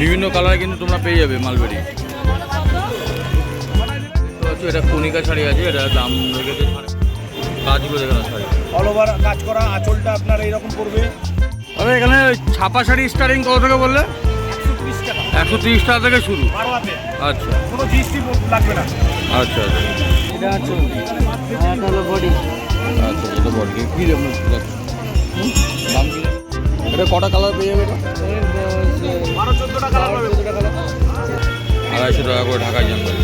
বিভিন্ন কালার কিন্তু তোমরা পেয়ে যাবে মালবেরি। এটা কণিকা শাড়ি আছে এটা দাম রেখেছে কাজগুলো দেখে না শাড়ি। অল ওভার কাজ করা আঁচলটা আপনার এইরকম পড়বে। তবে এখানে ছাপা শাড়ি স্টার্টিং কত থেকে বললে? একশো তিরিশ টাকা। থেকে শুরু। আচ্ছা। কোনো জিএসটি লাগবে না। আচ্ছা আচ্ছা। এটা আছে আর এটা হলো বডি। আচ্ছা এটা বডি। কী দাম দাম কি? এটা কটা কালার পেয়ে যাবে বারো আড়াইশো টাকা করে ঢাকায় জানবেন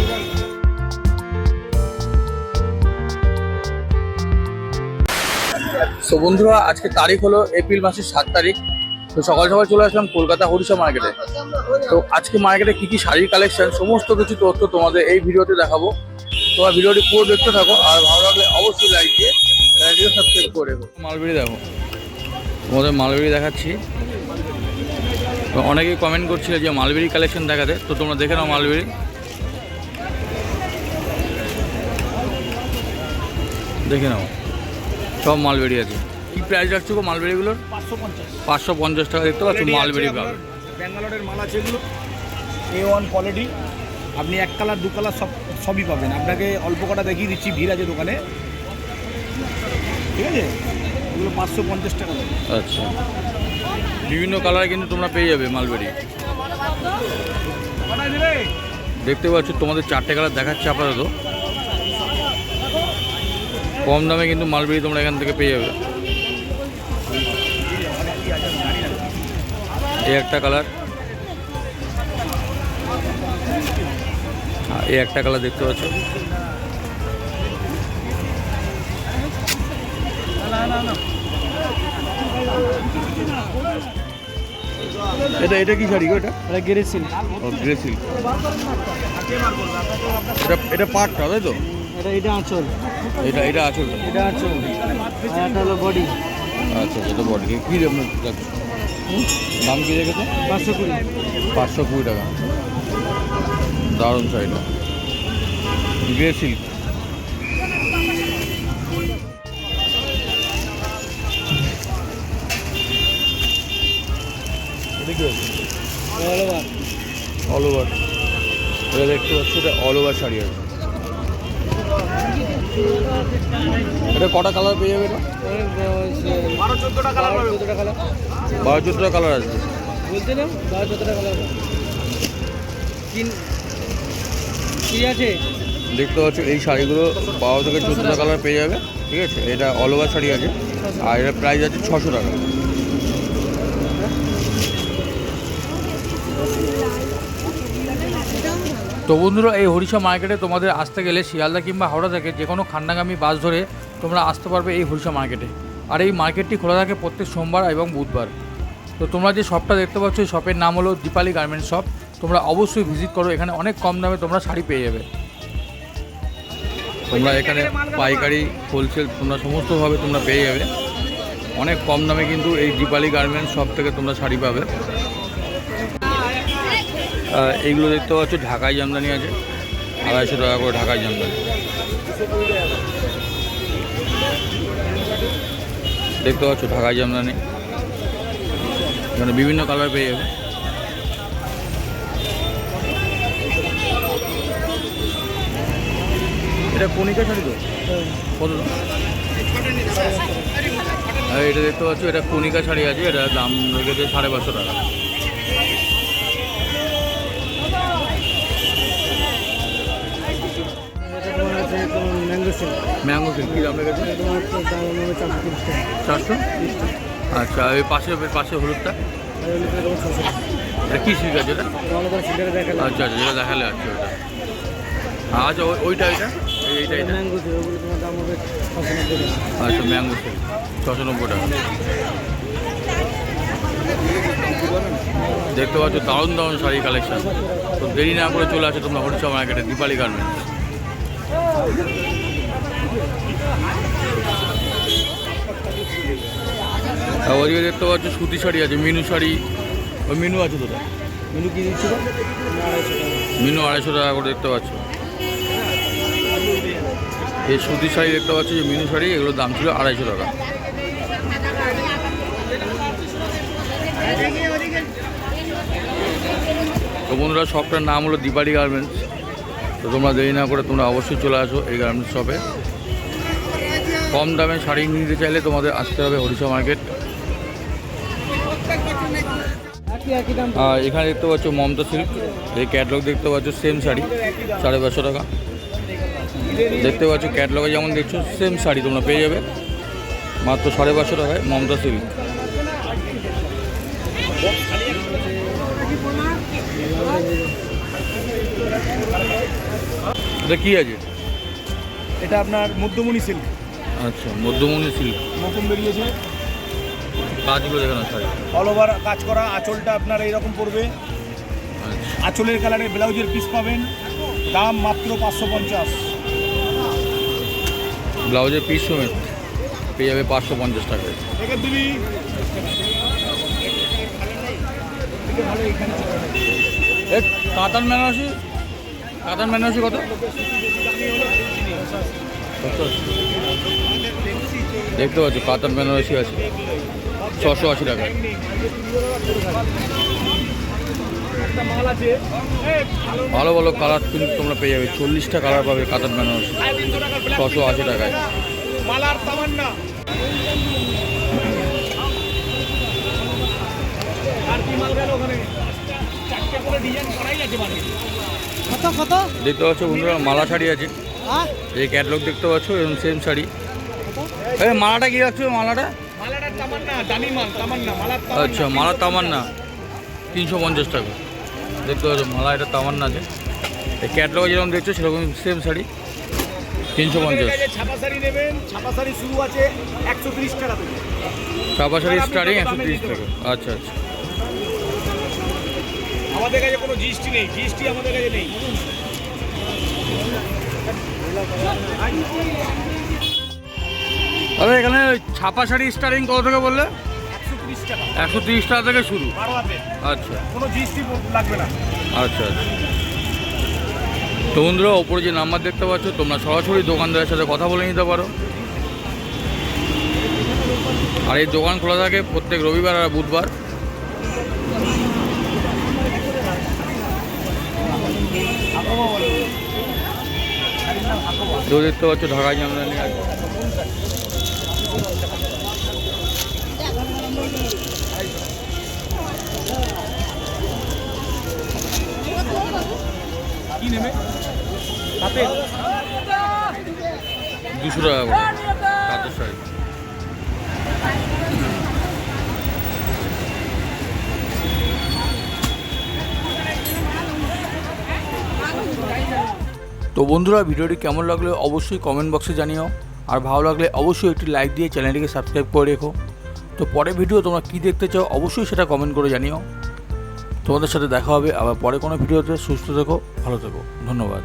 তো বন্ধুরা আজকে তারিখ হলো এপ্রিল মাসের সাত তারিখ। তো সকাল সকাল চলে আসলাম কলকাতা হরিষা মার্কেটে। তো আজকে মার্কেটে কি কি শাড়ির কালেকশন সমস্ত কিছু তথ্য তোমাদের এই ভিডিওতে দেখাবো। তোমার ভিডিওটি পুরো দেখতে থাকো আর ভালো লাগলে অবশ্যই লাইক দিয়ে চ্যানেলটিকে সাবস্ক্রাইব করে দেবো মালবেরি দেখো। তোমাদের মালবেরি দেখাচ্ছি। তো অনেকেই কমেন্ট করছিল যে মালবেরি কালেকশন দেখাতে তো তোমরা দেখে নাও মালবেরি। দেখে নাও। সব মালবেরি আছে। কি প্রাইস রাখছো গো মালবেরিগুলোর? পাঁচশো পঞ্চাশ পাঁচশো পঞ্চাশ টাকা। দেখতে পাচ্ছ মালবেরি পাবে ব্যাঙ্গালোরের মাল আছে এগুলো। এ ওয়ান কোয়ালিটি আপনি এক কালার দু কালার সব সবই পাবেন। আপনাকে অল্প কটা দেখিয়ে দিচ্ছি। ভিড় আছে দোকানে। ঠিক আছে? পাঁচশো পঞ্চাশ টাকা আচ্ছা। বিভিন্ন কালার কিন্তু তোমরা পেয়ে যাবে মালবেরি। দেখতে পাচ্ছ, তোমাদের চারটে কালার দেখাচ্ছে আপাতত। কম দামে কিন্তু মালবেরি তোমরা এখান থেকে পেয়ে যাবে। এই একটা কালার। এই একটা কালার দেখতে পাচ্ছ। এটা এটা কি শাড়ি গো এটা? এটা গেরেছিল ও গ্রে সিল্ক এটা এটা পাটটা তাই তো? এটা এটা আঁচল। এটা এটা আঁচল। এটা আঁচল। এটা হলো বডি আচ্ছা এটা বডি কী দাম রাখছো? দাম কী রেখেছে? পাঁচশো কুড়ি। পাঁচশো কুড়ি টাকা। দারুণ শাড়িটা। গ্রে সিল্ক অল ওভার এটা দেখতে পাচ্ছ, এটা অল ওভার শাড়ি আছে। এটা কটা কালার পেয়ে যাবে বারো চোদ্দটা কালার আছে। না বারো চোদ্দ টাকা লাগবে কি আছে দেখতে পাচ্ছ, এই শাড়িগুলো বারো থেকে চোদ্দোটা কালার পেয়ে যাবে, ঠিক আছে? এটা অল ওভার শাড়ি আছে। আর এটা প্রাইস আছে ছশো টাকা। তো বন্ধুরা, এই হরিষা মার্কেটে তোমাদের আসতে গেলে শিয়ালদা কিংবা হাওড়া থেকে যে কোনো খান্ডাগামী বাস ধরে তোমরা আসতে পারবে এই হরিষা মার্কেটে। আর এই মার্কেটটি খোলা থাকে প্রত্যেক সোমবার এবং বুধবার। তো তোমরা যে শপটা দেখতে পাচ্ছ, এই শপের নাম হলো দীপালি গার্মেন্টস শপ তোমরা অবশ্যই ভিজিট করো, এখানে অনেক কম দামে তোমরা শাড়ি পেয়ে যাবে। তোমরা এখানে পাইকারি হোলসেল তোমরা সমস্তভাবে তোমরা পেয়ে যাবে। অনেক কম দামে কিন্তু এই দীপালি গার্মেন্টস শপ থেকে তোমরা শাড়ি পাবে। এইগুলো দেখতে পাচ্ছ, ঢাকাই জামদানি আছে। আড়াইশো টাকা করে ঢাকাই জামদানি। দেখতে পাচ্ছ, ঢাকাই জামদানি। এখানে বিভিন্ন কালার পেয়ে যাবে। এটা কণিকা শাড়ি তো? কত? এটা দেখতে পাচ্ছ, এটা কণিকা শাড়ি আছে, এটা দাম রেখেছে সাড়ে পাঁচশো টাকা। ম্যাঙ্গো সিল্ক কী দাম? হবে চারশো? আচ্ছা ওই পাশে পাশে হলুদটা? এটা কী সিল্ক আছে এটা আচ্ছা আচ্ছা যেটা দেখালে আচ্ছা ওইটা আচ্ছা ওই- ওইটা এই- এইটা টাকা। আচ্ছা ম্যাঙ্গো ছশো নব্বই টাকা। দেখতে পাচ্ছ দারুণ দারুণ শাড়ি কালেকশন তো দেরি না করে চলে আসে তোমরা হরিষা মার্কেটে দীপালি গার্মেন্টস ওদিকে দেখতে পাচ্ছ সুতি শাড়ি আছে, মিনু শাড়ি। ওই মিনু আছে তোটা মিনু কি দিচ্ছিল? মিনু আড়াইশো টাকা করে দেখতে পাচ্ছ। এই সুতি শাড়ি দেখতে পাচ্ছ যে মিনু শাড়ি, এগুলোর দাম ছিল আড়াইশো টাকা। তো বন্ধুরা, শপটার নাম হলো দীপালি গার্মেন্টস। তো তোমরা দেরি না করে তোমরা অবশ্যই চলে আসো এই গার্মেন্টস শপে। কম দামে শাড়ি নিতে চাইলে তোমাদের আসতে হবে হরিষা মার্কেট। আর এখানে দেখতে পাচ্ছ মমতা সিল্ক, এই ক্যাটলগ দেখতে পাচ্ছ সেম শাড়ি, সাড়ে পাঁচশো টাকা। দেখতে পাচ্ছ ক্যাটলগে যেমন দেখছ সেম শাড়ি তোমরা পেয়ে যাবে, মাত্র সাড়ে পাঁচশো টাকায় মমতা সিল্ক। এটা কি আছে? এটা আপনার মধ্যমণি সিল্ক। আচ্ছা মধ্যমণি সিল্ক। নতুন বেরিয়েছে। কাজগুলো দেখানো শাড়ি। অল ওভার কাজ করা আঁচলটা আপনার এইরকম পড়বে। আচ্ছা। আঁচলের কালারে ব্লাউজের পিস পাবেন। দাম মাত্র পাঁচশো পঞ্চাশ। ব্লাউজের পিস সমেত পেয়ে যাবে পাঁচশো পঞ্চাশ টাকায়। কাতান বেনারসি? কাতান বেনারসি কত? দেখতে পাচ্ছ কাতান বেনারসি আছে। ছশো আশি টাকা ভালো ভালো কালার কিন্তু তোমরা পেয়ে যাবে। চল্লিশটা কালার পাবে কাতান বেনারসি। ছশো আশি টাকায়। দেখতে পাচ্ছ বন্ধুরা, মালা শাড়ি আছে। হ্যাঁ? এই ক্যাটলগ দেখতে পাচ্ছ এবং সেম শাড়ি। এই মালাটা কি রাখছো মালাটা? আচ্ছা মালা তামান্না তিনশো পঞ্চাশ টাকা। দেখতে পাচ্ছ মালা এটা তামান্না আছে এই ক্যাটলগে যেরকম দেখছ সেরকম সেম শাড়ি। তিনশো পঞ্চাশ। ছাপা শাড়ি নেবেন ছাপা শাড়ি শুরু আছে একশো তিরিশ টাকা থেকে। শাড়ি স্টার্টিং একশো তিরিশ টাকা। আচ্ছা আচ্ছা। আমাদের কাছে কোনো জিএসটি নেই জিএসটি আমাদের কাছে নেই। তবে এখানে ওই ছাপা শাড়ি স্টার্টিং কত থেকে বললে? একশো তিরিশ টাকা। থেকে শুরু। আচ্ছা। কোনো জিএসটি লাগবে না। আচ্ছা আচ্ছা। তো বন্ধুরা ওপরে যে নাম্বার দেখতে পাচ্ছ তোমরা সরাসরি দোকানদারের সাথে কথা বলে নিতে পারো। আর এই দোকান খোলা থাকে প্রত্যেক রবিবার আর বুধবার। তো দেখতে পাচ্ছ ঢাকায় জামদানি আছে দুশো টাকা করে। তাঁতের তো বন্ধুরা, ভিডিওটি কেমন লাগলে অবশ্যই কমেন্ট বক্সে জানিও। আর ভালো লাগলে অবশ্যই একটি লাইক দিয়ে চ্যানেলটিকে সাবস্ক্রাইব করে রেখো। তো পরে ভিডিও তোমরা কী দেখতে চাও অবশ্যই সেটা কমেন্ট করে জানিও। তোমাদের সাথে দেখা হবে আবার পরে কোনো ভিডিওতে। সুস্থ থেকো, ভালো থেকো। ধন্যবাদ।